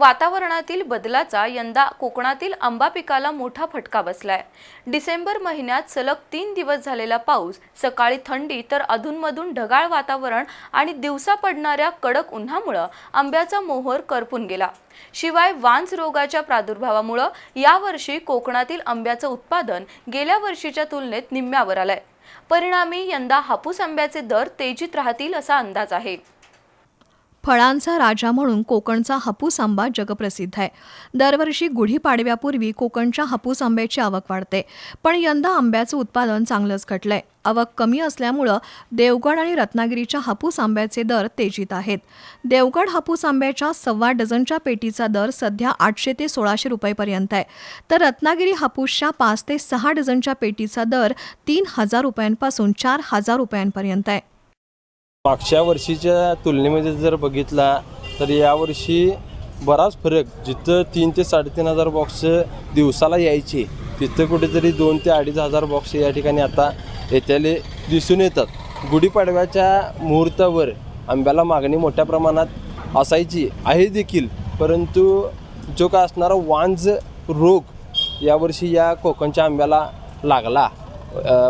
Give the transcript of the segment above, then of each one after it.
वातावरणातील बदलाचा यंदा कोकणातील आंबा पिकाला मोठा फटका बसलाय. डिसेंबर महिन्यात सलग तीन दिवस झालेला पाऊस सकाळी थंडी तर अधूनमधून ढगाळ वातावरण आणि दिवसा पडणाऱ्या कडक उन्हामुळं आंब्याचा मोहर करपून गेला. शिवाय वांज रोगाच्या प्रादुर्भावामुळं यावर्षी कोकणातील आंब्याचं उत्पादन गेल्या वर्षीच्या तुलनेत निम्म्यावर आलंय. परिणामी यंदा हापूस आंब्याचे दर तेजीत राहतील असा अंदाज आहे. फळांचा राजा म्हणून कोकणचा हापूस आंबा जगप्रसिद्ध आहे. दरवर्षी गुढीपाडव्यापूर्वी कोकणच्या हापूस आंब्याची आवक वाढते. पण यंदा आंब्याचं उत्पादन चांगलंच घटलंय. आवक कमी असल्यामुळं देवगड आणि रत्नागिरीच्या हापूस आंब्याचे दर तेजीत आहेत. देवगड हापूस आंब्याच्या सव्वा डझनच्या पेटीचा दर सध्या आठशे ते सोळाशे रुपयेपर्यंत आहे. तर रत्नागिरी हापूसच्या पाच ते सहा डझनच्या पेटीचा दर तीन हजार रुपयांपासून चार हजार रुपयांपर्यंत आहे. मागच्या वर्षीच्या तुलनेमध्ये जर बघितला तर यावर्षी बराच फरक जिथं तीन ते साडेतीन हजार बॉक्स दिवसाला यायचे तिथं कुठेतरी दोन ते अडीच हजार बॉक्स या ठिकाणी आता येत्याले दिसून येतात. गुढीपाडव्याच्या मुहूर्तावर आंब्याला मागणी मोठ्या प्रमाणात असायची आहे देखील. परंतु जो का असणारा वांज रोग यावर्षी या कोकणच्या आंब्याला लागला.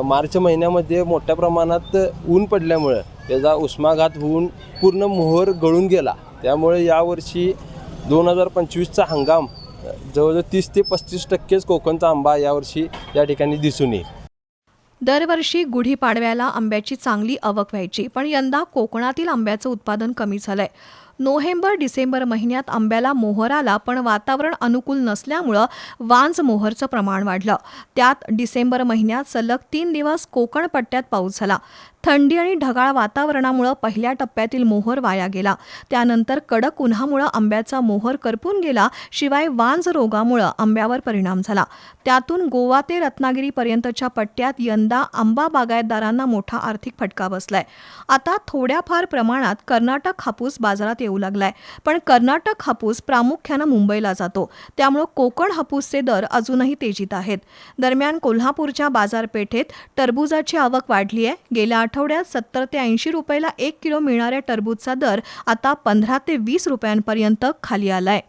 मार्च महिन्यामध्ये मोठ्या प्रमाणात ऊन पडल्यामुळं त्याचा उष्माघात होऊन पूर्ण मोहर गळून गेला. त्यामुळे यावर्षी दोन हजार पंचवीसचा हंगाम जवळजवळ तीस ते पस्तीस टक्केच कोकणचा आंबा यावर्षी या ठिकाणी दिसून येईल. दरवर्षी गुढीपाडव्याला आंब्याची चांगली आवक व्हायची पण यंदा कोकणातील आंब्याचं उत्पादन कमी झालंय. नोव्हेंबर डिसेंबर महिन्यात आंब्याला मोहर आला पण वातावरण अनुकूल नसल्यामुळं वांज मोहरचं प्रमाण वाढलं. त्यात डिसेंबर महिन्यात सलग तीन दिवस कोकण पट्ट्यात पाऊस झाला. थंडी आणि ढगाळ वातावरणामुळं पहिल्या टप्प्यातील मोहर वाया गेला. त्यानंतर कडक उन्हामुळं आंब्याचा मोहर करपून गेला शिवाय वांज रोगामुळं आंब्यावर परिणाम झाला. त्यातून गोवा ते रत्नागिरीपर्यंतच्या पट्ट्यात यंदा आंबा बागायतदारांना मोठा आर्थिक फटका बसलाय. आता थोड्याफार प्रमाणात कर्नाटक हापूस बाजारात येऊ लागलाय. पण कर्नाटक हापूस प्रामुख्यानं मुंबईला जातो. त्यामुळं कोकण हापूसचे दर अजूनही तेजीत आहेत. दरम्यान कोल्हापूरच्या बाजारपेठेत टरबूजाची आवक वाढली आहे गेल्या आठवड्यात सत्तर ते ऐंशी रुपयाला एक किलो मिळणाऱ्या टरबूजचा दर आता पंधरा ते वीस रुपयांपर्यंत खाली आलाय.